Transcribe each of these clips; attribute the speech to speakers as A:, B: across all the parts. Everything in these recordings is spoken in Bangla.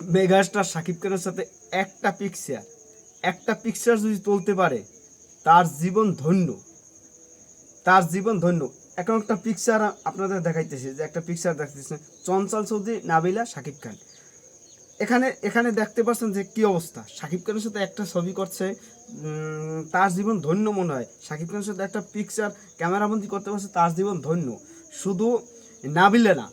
A: মেগাস্টার শাকিব খানের সাথে একটা পিকচার একটা পিকচার যদি তুলতে পারে, তার জীবন ধন্য। তার জীবন ধন্য। এখন একটা পিকচার আপনাদের দেখাইতেছি, যে একটা পিকচার দেখতেছে চঞ্চল চৌধুরী, নাবিলা শাকিব খান। এখানে এখানে দেখতে পাচ্ছেন যে কি অবস্থা। শাকিব খানের সাথে একটা ছবি করছে তার জীবন ধন্য মনে হয়। শাকিব খানের সাথে একটা পিকচার ক্যামেরাবন্দি করতে পারছে, তার জীবন ধন্য। শুধু নাবিলে না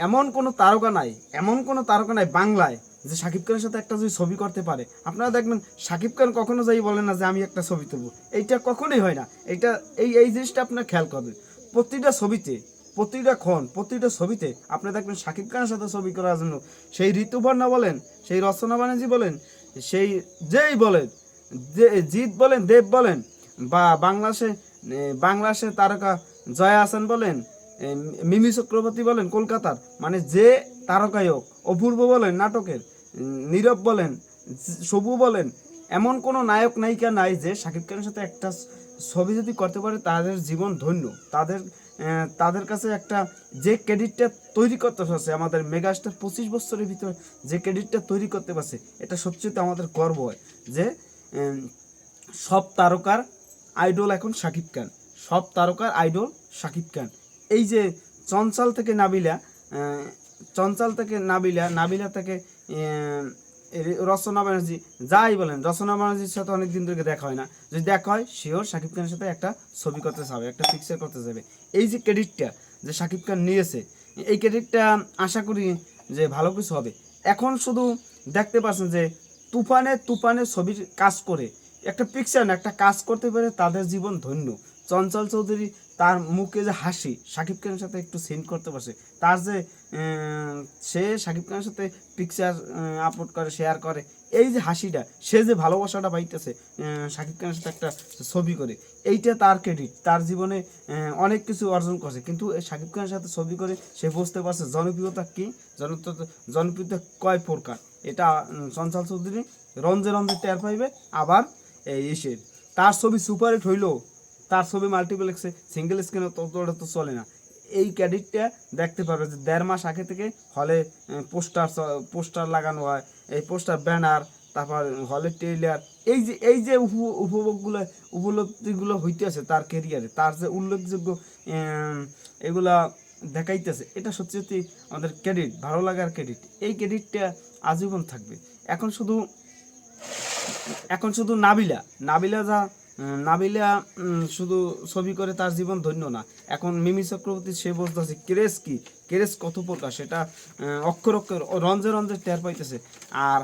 A: এমন কোনো তারকা নাই, এমন কোনো তারকা নাই বাংলায় যে শাকিব খানের সাথে একটা যদি ছবি করতে পারে। আপনারা দেখবেন শাকিব খান কখনো যাই বলে না যে আমি একটা ছবি তুলবো। এইটা কখনোই হয় না। এইটা, এই এই জিনিসটা আপনার খেয়াল করবেন। প্রতিটা ছবিতে, প্রতিটা ক্ষণ, প্রতিটা ছবিতে আপনি দেখবেন শাকিব খানের সাথে ছবি করার জন্য সেই ঋতুপর্ণা বলেন, সেই রচনা ব্যানার্জি বলেন, সেই যেই বলেন, যে জিৎ বলেন, দেব বলেন, বা বাংলাদেশে বাংলাদেশের তারকা জয়া হাসান বলেন মিমি চক্রবর্তী বলেন, কলকাতার। মানে যে তারকাই হোক, অপূর্ব বলেন, নাটকের। নীরব বলেন, সবু বলেন, এমন কোনো নায়ক, নায়িকা নাই যে শাকিব খানের সাথে একটা ছবি যদি করতে পারে, তাদের জীবন ধন্য। তাদের তাদের কাছে একটা যে ক্রেডিটটা তৈরি করতে পারছে, আমাদের মেগাস্টার পঁচিশ বছরের ভিতরে যে ক্রেডিটটা তৈরি করতে পারছে, এটা সবচেয়ে আমাদের গর্ব হয় যে সব তারকার আইডল এখন শাকিব খান। সব তারকার আইডল শাকিব খান। এই যে চঞ্চল থেকে নাবিলা চঞ্চল থেকে নাবিলা নাবিলা থেকে রচনা ব্যানার্জি যাই বলেন, রচনা ব্যানার্জির সাথে অনেক দিন ধরে দেখা হয় না। যদি দেখা হয় শিওর শাকিব খানের সাথে একটা ছবি করতে যাবে, একটা পিকচার করতে যাবে। এই যে ক্রেডিটটা যে শাকিব খান নিয়েছে, এই ক্রেডিটটা আশা করি যে ভালো কিছু হবে। এখন শুধু দেখতে পাচ্ছেন যে তুফানে তুফানে ছবির কাজ করে, একটা পিকচার না, একটা কাজ করতে পারে তাদের জীবন ধন্য। চঞ্চল চৌধুরী তার মুখে যে হাসি, শাকিব খানের সাথে একটু সেন্ড করতে পারছে তার যে সে শাকিব খানের সাথে পিকচার আপলোড করে শেয়ার করে, এই যে হাসিটা, সে যে ভালোবাসাটা পাইতেছে শাকিব খানের সাথে একটা ছবি করে, এইটা তার ক্রেডিট তার জীবনে অনেক কিছু অর্জন করছে। কিন্তু শাকিব খানের সাথে ছবি করে সে বুঝতে পারছে জনপ্রিয়তা কী, জনপ্রিয়তা কয় প্রকার? এটা চঞ্চল চৌধুরী রঞ্জে রঞ্জে টের পাইবে, আবার, এই ইসের। তার ছবি সুপারহিট হইল তার ছবি মাল্টিপ্লেক্সে সিঙ্গেল স্ক্রিনে ততটা তো চলে না। এই ক্রেডিটটা দেখতে পারবে যে দেড় মাস আগে থেকে হলে পোস্টার পোস্টার লাগানো হয়, এই পোস্টার ব্যানার তারপর হলের ট্রেলার এই যে এই যে উপ- উপভোগগুলো, উপলব্ধিগুলো হইতেছে তার কেরিয়ারে তার যে উল্লেখযোগ্য এগুলা দেখাইতেছে, এটা সত্যি সত্যি আমাদের ক্রেডিট ভালো লাগার ক্রেডিট এই ক্রেডিটটা আজীবন থাকবে। এখন শুধু এখন শুধু নাবিলা নাবিলা যা নাবিলা শুধু ছবি করে তার জীবন ধন্য না। এখন মিমি চক্রবর্তী, সে বলতেছে ক্রেস কি ক্রেস কত প্রকার? সেটা অক্ষর অক্ষর, রঞ্জে রঞ্জে টের পাইতেছে। আর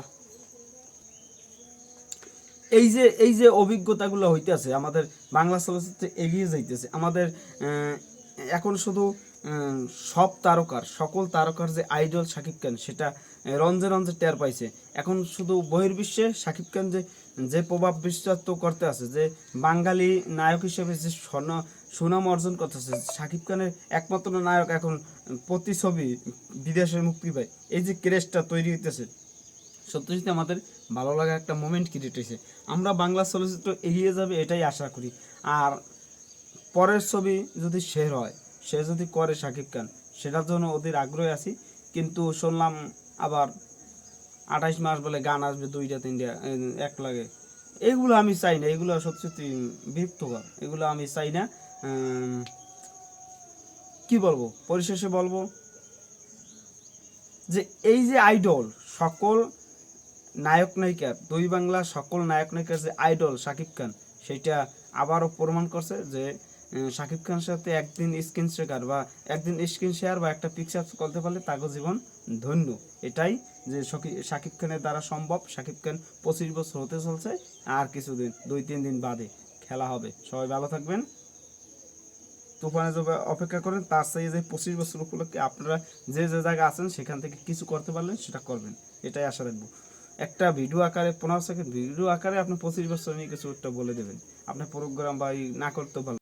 A: এই যে এই যে অভিজ্ঞতাগুলো হইতেছে, আমাদের বাংলা চলচ্চিত্রে এগিয়ে যাইতেছে, আমাদের এখন শুধু সব তারকার, সকল তারকার যে আইডল শাকিব খান, সেটা, রঞ্জে রঞ্জে টের পাইছে। এখন শুধু বহির্বিশ্বে শাকিব খান যে যে প্রভাব বিস্তার করতে আছে, যে বাঙালি নায়ক হিসেবে যে সুনাম অর্জন করতেছে শাকিব খানের একমাত্র নায়ক এখন প্রতি ছবি বিদেশে মুক্তি পায়। এই যে ক্রেজটা তৈরি হইতেছে, সত্যি আমাদের ভালো লাগা একটা মোমেন্ট ক্রিয়েট হয়েছে আমরা বাংলা চলচ্চিত্র এগিয়ে যাবে এটাই আশা করি। আর পরের ছবি যদি শের হয়, সে যদি করে শাকিব খান, সেটার জন্য ওদের আগ্রহে আছি। কিন্তু শুনলাম আবার আঠাইশ মাস বলে গান আসবে দুইটা, তিনটা এক লাগে। এগুলো আমি চাই না, এগুলো সত্যি বিরক্তকর। এগুলো আমি চাই না কি বলব? পরিশেষে বলব যে এই যে আইডল, সকল নায়ক নায়িকার, দুই বাংলা সকল নায়ক নায়িকার যে আইডল শাকিব খান, সেটা আবারও প্রমাণ করছে যে শাকিব খানের সাথে একদিন স্ক্রিন শেয়ার বা একদিন স্ক্রিন শেয়ার বা একটা পিকচার করতে পারলে তাকে জীবন ধন্য। এটাই যে শকি- শাকিব খানের দ্বারা সম্ভব। শাকিব খান পঁচিশ বছর হতে চলছে, আর কিছুদিন, দুই, তিন দিন বাদে খেলা হবে। সবাই ভালো থাকবেন। তুফানে যবে অপেক্ষা করেন, তার চাই যে পঁচিশ বছর উপলক্ষে আপনারা যে যে জায়গায় আছেন, সেখান থেকে কিছু করতে পারলেন, সেটা করবেন। এটাই আশা রাখব। একটা ভিডিও আকারে, পনেরো সেকেন্ড ভিডিও আকারে আপনি পঁচিশ বছর নিয়ে কিছু একটা বলে দেবেন। আপনার প্রোগ্রাম বা না করতে ভালো